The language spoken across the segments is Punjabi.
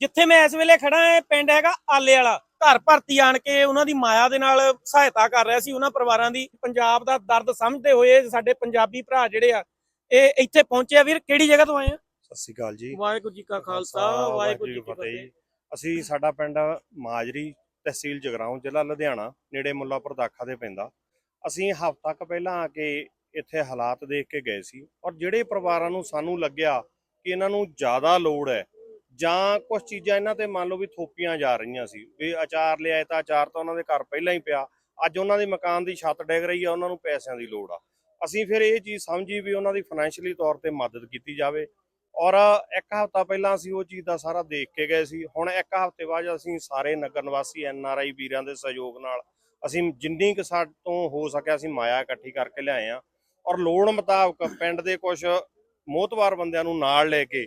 ਜਿੱਥੇ ਮੈਂ ਇਸ ਵੇਲੇ ਖੜਾ ਹਾਂ ਇਹ ਪਿੰਡ ਹੈਗਾ ਆਲੇ ਵਾਲਾ। ਘਰ ਭਰਤੀ ਆਣ ਕੇ ਉਹਨਾਂ ਦੀ ਮਾਇਆ ਦੇ ਨਾਲ ਸਹਾਇਤਾ ਕਰ ਰਿਹਾ ਸੀ। ਉਹਨਾਂ ਪਰਿਵਾਰਾਂ ਦੀ ਪੰਜਾਬ ਦਾ ਦਰਦ ਸਮਝਦੇ ਹੋਏ ਸਾਡੇ ਪੰਜਾਬੀ ਭਰਾ ਜਿਹੜੇ ਆ ਇਹ ਇੱਥੇ ਪਹੁੰਚੇ ਆ। ਵੀਰ ਕਿਹੜੀ ਜਗ੍ਹਾ ਤੋਂ ਆਏ ਆ? ਸਤਿ ਸ਼੍ਰੀ ਅਕਾਲ ਜੀ। ਵਾਹਿਗੁਰੂ ਜੀ ਕਾ ਖਾਲਸਾ ਵਾਹਿਗੁਰੂ ਜੀ ਕੀ ਫਤਿਹ। ਅਸੀਂ ਸਾਡਾ ਪਿੰਡ ਮਾਜਰੀ ਤਹਿਸੀਲ ਜਗਰਾਉਂ ਜ਼ਿਲ੍ਹਾ ਲੁਧਿਆਣਾ ਨੇੜੇ ਮੁੱਲਾਪੁਰ ਦਾਖਾ ਦੇ ਪੈਂਦਾ ਅਸੀਂ ਹਫ਼ਤਾ ਕੁ ਪਹਿਲਾਂ ਆ ਕੇ ਇੱਥੇ ਹਾਲਾਤ ਦੇਖ ਕੇ ਗਏ ਸੀ। ਔਰ ਜਿਹੜੇ ਪਰਿਵਾਰਾਂ ਨੂੰ ਸਾਨੂੰ ਲੱਗਿਆ ਕਿ ਇਹਨਾਂ ਨੂੰ ਜ਼ਿਆਦਾ ਲੋੜ ਹੈ ਜਾਂ ਕੁਝ ਚੀਜ਼ਾਂ ਇਹਨਾਂ ਤੇ ਮੰਨ ਲਓ ਵੀ ਥੋਪੀਆਂ ਜਾ ਰਹੀਆਂ ਸੀ, ਵੀ ਅਚਾਰ ਲਿਆਏ ਤਾਂ ਅਚਾਰ ਤਾਂ ਉਹਨਾਂ ਦੇ ਘਰ ਪਹਿਲਾਂ ਹੀ ਪਿਆ, ਅੱਜ ਉਹਨਾਂ ਦੇ ਮਕਾਨ ਦੀ ਛੱਤ ਡਿੱਗ ਰਹੀ ਆ, ਉਹਨਾਂ ਨੂੰ ਪੈਸਿਆਂ ਦੀ ਲੋੜ ਆ। ਅਸੀਂ ਫਿਰ ਇਹ ਚੀਜ਼ ਸਮਝੀ ਵੀ ਉਹਨਾਂ ਦੀ ਫਾਈਨੈਂਸ਼ੀਅਲੀ ਤੌਰ ਤੇ ਮਦਦ ਕੀਤੀ ਜਾਵੇ ਔਰ ਇੱਕ ਹਫ਼ਤਾ ਪਹਿਲਾਂ ਅਸੀਂ ਉਹ ਚੀਜ਼ ਦਾ ਸਾਰਾ ਦੇਖ ਕੇ ਗਏ ਸੀ। ਹੁਣ ਇੱਕ ਹਫ਼ਤੇ ਬਾਅਦ ਅਸੀਂ ਸਾਰੇ ਨਗਰ ਨਿਵਾਸੀ, ਐਨ ਆਰ ਆਈ ਵੀਰਾਂ ਦੇ ਸਹਿਯੋਗ ਨਾਲ ਅਸੀਂ ਜਿੰਨੀ ਕੁ ਸਾਡੇ ਤੋਂ ਹੋ ਸਕਿਆ ਅਸੀਂ ਮਾਇਆ ਇਕੱਠੀ ਕਰਕੇ ਲਿਆਏ ਆ। ਔਰ ਲੋੜ ਮੁਤਾਬਕ ਪਿੰਡ ਦੇ ਕੁਝ ਮੋਹਤਵਾਰ ਬੰਦਿਆਂ ਨੂੰ ਨਾਲ ਲੈ ਕੇ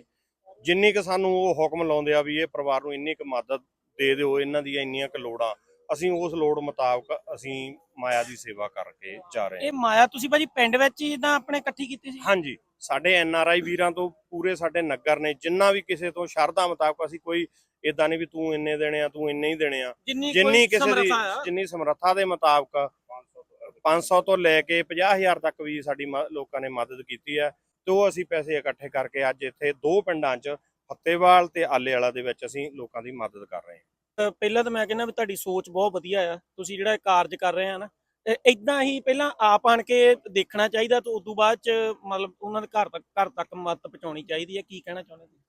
ਜਿੰਨੀ ਕੁ ਸਾਨੂੰ ਉਹ ਹੁਕਮ ਲਾਉਂਦੇ ਆ ਵੀ ਇਹ ਪਰਿਵਾਰ ਨੂੰ ਇੰਨੀ ਕੁ ਮਦਦ ਦੇ ਦਿਓ ਇਹਨਾਂ ਦੀਆਂ ਇੰਨੀਆਂ ਕੁ ਲੋੜਾਂ ਅਸੀਂ ਉਸ ਲੋੜ ਮੁਤਾਬਕ ਅਸੀਂ ਮਾਇਆ ਦੀ ਸੇਵਾ ਕਰਕੇ ਜਾ ਰਹੇ ਹਾਂ। ਇਹ ਮਾਇਆ ਤੁਸੀਂ ਭਾਜੀ ਪਿੰਡ ਵਿੱਚ ਹੀ ਜਿੱਦਾਂ ਆਪਣੇ ਇਕੱਠੀ ਕੀਤੀ ਸੀ? ਹਾਂਜੀ ਸਾਡੇ ਐਨ ਆਰ ਆਈ ਵੀਰਾਂ ਤੋਂ ਪੂਰੇ ਸਾਡੇ ਨਗਰ ਨੇ ਜਿੰਨਾ ਵੀ ਕਿਸੇ ਤੋਂ ਸ਼ਰਧਾ ਮੁਤਾਬਕ ਅਸੀਂ ਕੋਈ ਇਦਾਂ ਨਹੀਂ ਵੀ ਤੂੰ ਇੰਨੇ ਦੇਣੇ ਆ ਤੂੰ ਇੰਨੇ ਹੀ ਦੇਣੇ ਆ ਜਿੰਨੀ ਕਿਸੇ ਦੀ ਆ। ਜਿੰਨੀ ਸਮਰੱਥਾ ਦੇ ਮੁਤਾਬਕ 500 ਤੋਂ ਲੈ ਕੇ 50000 ਤੱਕ ਵੀ ਸਾਡੀ ਲੋਕਾਂ ਨੇ ਮਦਦ ਕੀਤੀ ਹੈ। ਤੇ ਉਹ ਅਸੀਂ ਪੈਸੇ ਇਕੱਠੇ ਕਰਕੇ ਅੱਜ ਇੱਥੇ ਦੋ ਪਿੰਡਾਂ 'ਚ ਫੱਤੇਵਾਲ ਤੇ ਆਲੇ ਵਾਲਾ ਦੇ ਵਿੱਚ ਅਸੀਂ ਲੋਕਾਂ ਦੀ ਮਦਦ ਕਰ ਰਹੇ ਹਾਂ। ਪਹਿਲਾਂ ਤਾਂ ਮੈਂ ਕਹਿੰਦਾ ਵੀ ਤੁਹਾਡੀ ਸੋਚ ਬਹੁਤ ਵਧੀਆ ਆ। ਤੁਸੀਂ ਜਿਹੜਾ ਇਹ ਕਾਰਜ ਕਰ ਰਹੇ ਆ ਨਾ ਇਦਾਂ ਹੀ ਪਹਿਲਾਂ ਆਪ ਆਣ ਕੇ ਦੇਖਣਾ ਚਾਹੀਦਾ ਤੇ ਉਸ ਤੋਂ ਬਾਅਦ ਚ ਮਤਲਬ ਉਹਨਾਂ ਦੇ ਘਰ ਤੱਕ ਘਰ ਤੱਕ ਮਦਦ ਪਹੁੰਚਾਉਣੀ ਚਾਹੀਦੀ ਹੈ ਕੀ ਕਹਿਣਾ ਚਾਹੁੰਦੇ ਤੁਸੀਂ?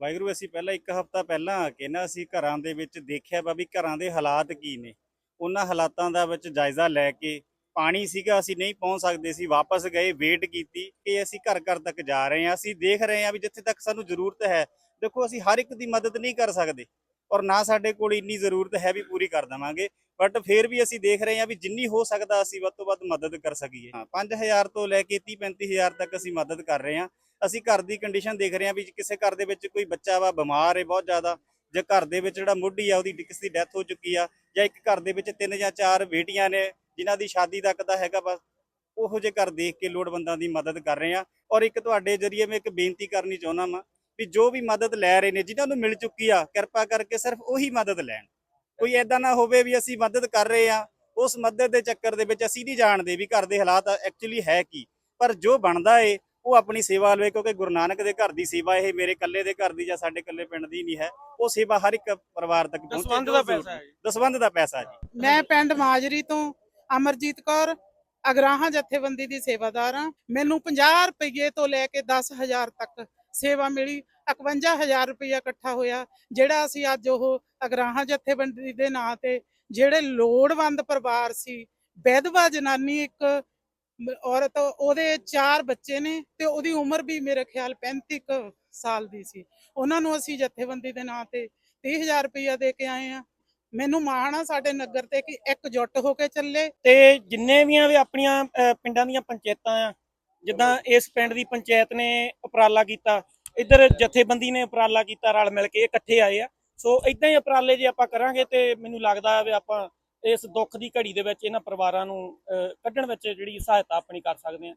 ਵਾਹਿਗੁਰੂ ਅਸੀਂ ਪਹਿਲਾਂ ਇੱਕ ਹਫ਼ਤਾ ਪਹਿਲਾਂ ਆ ਕੇ ਨਾ ਅਸੀਂ ਘਰਾਂ ਦੇ ਵਿੱਚ ਦੇਖਿਆ ਵਾ ਵੀ ਘਰਾਂ ਦੇ ਹਾਲਾਤ ਕੀ ਨੇ। ਉਹਨਾਂ ਹਾਲਾਤਾਂ ਦਾ ਵਿੱਚ ਜਾਇਜ਼ਾ ਲੈ ਕੇ ਪਾਣੀ ਸੀਗਾ, ਅਸੀਂ ਨਹੀਂ ਪਹੁੰਚ ਸਕਦੇ ਸੀ, ਵਾਪਸ ਗਏ ਵੇਟ ਕੀਤੀ ਕਿ ਅਸੀਂ ਘਰ ਘਰ ਤੱਕ ਜਾ ਰਹੇ ਹਾਂ। ਅਸੀਂ ਦੇਖ ਰਹੇ ਹਾਂ ਵੀ ਜਿੱਥੇ ਤੱਕ ਸਾਨੂੰ ਜ਼ਰੂਰਤ ਹੈ, ਦੇਖੋ ਅਸੀਂ ਹਰ ਇੱਕ ਦੀ ਮਦਦ ਨਹੀਂ ਕਰ ਸਕਦੇ ਔਰ ਨਾ ਸਾਡੇ ਕੋਲ ਇੰਨੀ ਜ਼ਰੂਰਤ ਹੈ ਵੀ ਪੂਰੀ ਕਰ ਦੇਵਾਂਗੇ ਬਟ ਫਿਰ ਵੀ ਅਸੀਂ ਦੇਖ ਰਹੇ ਹਾਂ ਵੀ ਜਿੰਨੀ ਹੋ ਸਕਦਾ ਅਸੀਂ ਵੱਧ ਤੋਂ ਵੱਧ ਮਦਦ ਕਰ ਸਕੀਏ। ਹਾਂ 5000 ਤੋਂ ਲੈ ਕੇ 30 35000 ਤੱਕ ਅਸੀਂ ਮਦਦ ਕਰ ਰਹੇ ਹਾਂ। ਅਸੀਂ ਘਰ ਦੀ ਕੰਡੀਸ਼ਨ ਦੇਖ ਰਹੇ ਹਾਂ ਵੀ ਕਿਸੇ ਘਰ ਦੇ ਵਿੱਚ ਕੋਈ ਬੱਚਾ ਵਾ, ਬਿਮਾਰ ਹੈ ਬਹੁਤ ਜ਼ਿਆਦਾ, ਜਾਂ ਘਰ ਦੇ ਵਿੱਚ ਜਿਹੜਾ ਮੋਢੀ ਆ ਉਹਦੀ ਕਿਸੇ ਦੀ ਡੈਥ ਹੋ ਚੁੱਕੀ ਆ, ਜਾਂ ਇੱਕ ਘਰ ਦੇ ਵਿੱਚ ਤਿੰਨ ਜਾਂ ਚਾਰ ਬੇਟੀਆਂ ਨੇ ਜਿਨ੍ਹਾਂ ਦੀ ਸ਼ਾਦੀ ਤੱਕ ਦਾ ਹੈਗਾ ਬਸ ਉਹੋ ਜਿਹੇ ਘਰ ਦੇਖ ਕੇ ਲੋੜਵੰਦਾਂ ਦੀ ਮਦਦ ਕਰ ਰਹੇ ਆ ਔਰ ਇੱਕ ਤੁਹਾਡੇ ਜਰੀਏ ਮੈਂ ਇੱਕ ਬੇਨਤੀ ਕਰਨੀ ਚਾਹੁੰਦਾ ਵਾਂ ਵੀ ਜੋ ਵੀ ਮਦਦ ਲੈ ਰਹੇ ਨੇ ਜਿਨ੍ਹਾਂ ਨੂੰ ਮਿਲ ਚੁੱਕੀ ਆ ਕਿਰਪਾ ਕਰਕੇ ਸਿਰਫ ਉਹੀ ਮਦਦ ਲੈਣ। ਕੋਈ ਐਦਾਂ ਨਾ ਹੋਵੇ ਵੀ ਅਸੀਂ ਮਦਦ ਕਰ ਰਹੇ ਆ ਉਸ ਮਦਦ ਦੇ ਚੱਕਰ ਦੇ ਵਿੱਚ ਅਸੀਂ ਨਹੀਂ ਜਾਣਦੇ ਵੀ ਘਰ ਦੇ ਹਾਲਾਤ ਐਕਚੁਅਲੀ ਹੈ ਕੀ। ਪਰ ਜੋ ਬਣਦਾ ਏ ਉਹ ਆਪਣੀ ਸੇਵਾ ਲਵੇ ਕਿਉਂਕਿ ਗੁਰੂ ਨਾਨਕ ਦੇ ਘਰ ਦੀ ਸੇਵਾ ਇਹ ਮੇਰੇ ਇਕੱਲੇ ਦੇ ਘਰ ਦੀ ਜਾਂ ਸਾਡੇ ਇਕੱਲੇ ਪਿੰਡ ਦੀ ਨਹੀਂ ਹੈ ਉਹ ਸੇਵਾ ਹਰ ਇੱਕ ਪਰਿਵਾਰ ਤੱਕ ਪਹੁੰਚੇ ਦਸਵੰਧ ਜੋ ਦਾ ਪੈਸਾ ਹੈ ਜੀ। ਦਸਵੰਧ ਦਾ ਪੈਸਾ ਜੀ। ਮੈਂ ਪਿੰਡ ਮਾਜਰੀ ਤੋਂ ਅਮਰਜੀਤ ਕੌਰ, ਅਗਰਾਹਾਂ ਜਥੇਬੰਦੀ ਦੀ ਸੇਵਾਦਾਰ ਹਾਂ। ਮੈਨੂੰ 50 ਰੁਪਏ ਤੋਂ ਲੈ ਕੇ 10000 ਤੱਕ ਸੇਵਾ ਮਿਲੀ। 51000 ਰੁਪਇਆ ਇਕੱਠਾ ਹੋਇਆ, ਜਿਹੜਾ ਅਸੀਂ ਅੱਜ ਉਹ ਅਗਰਾਹਾਂ ਜਥੇਬੰਦੀ ਦੇ ਨਾਂ ਤੇ ਜਿਹੜੇ ਲੋੜਵੰਦ ਪਰਿਵਾਰ ਸੀ, ਵਿਧਵਾ ਜਨਾਨੀ ਇੱਕ ਔਰਤ, ਉਹਦੇ ਚਾਰ ਬੱਚੇ ਨੇ ਤੇ ਉਹਦੀ ਉਮਰ ਵੀ ਮੇਰੇ ਖਿਆਲ 35 ਕੁ ਸਾਲ ਦੀ ਸੀ। ਉਹਨਾਂ ਨੂੰ ਅਸੀਂ ਜਥੇਬੰਦੀ ਦੇ ਨਾਂ ਤੇ 30000 ਰੁਪਇਆ ਦੇ ਕੇ ਆਏ ਆ ਮੈਨੂੰ ਮਾਣ ਆ ਸਾਡੇ ਨਗਰ ਤੇ ਕਿ ਇਕਜੁੱਟ ਹੋ ਕੇ ਚੱਲੇ। ਤੇ ਜਿੰਨੇ ਵੀ ਆ ਵੀ ਆਪਣੀਆਂ ਅ, ਪਿੰਡਾਂ ਦੀਆਂ ਪੰਚਾਇਤਾਂ ਆ ਜਿੱਦਾਂ ਇਸ ਪਿੰਡ ਦੀ ਪੰਚਾਇਤ ਨੇ ਉਪਰਾਲਾ ਕੀਤਾ ਇੱਧਰ ਜਥੇਬੰਦੀ ਨੇ ਉਪਰਾਲਾ ਕੀਤਾ ਰਲ ਮਿਲ ਕੇ ਇਹ ਇਕੱਠੇ ਆਏ ਆ। ਸੋ ਇਦਾਂ ਹੀ ਉਪਰਾਲੇ ਜੇ ਆਪਾਂ ਕਰਾਂਗੇ ਤੇ ਮੈਨੂੰ ਲੱਗਦਾ ਵੀ ਆਪਾਂ ਇਸ ਦੁੱਖ ਦੀ ਘੜੀ ਦੇ ਵਿੱਚ ਇਹਨਾਂ ਪਰਿਵਾਰਾਂ ਨੂੰ ਅਹ ਕੱਢਣ ਵਿੱਚ ਜਿਹੜੀ ਸਹਾਇਤਾ ਆਪਣੀ ਕਰ ਸਕਦੇ ਆ।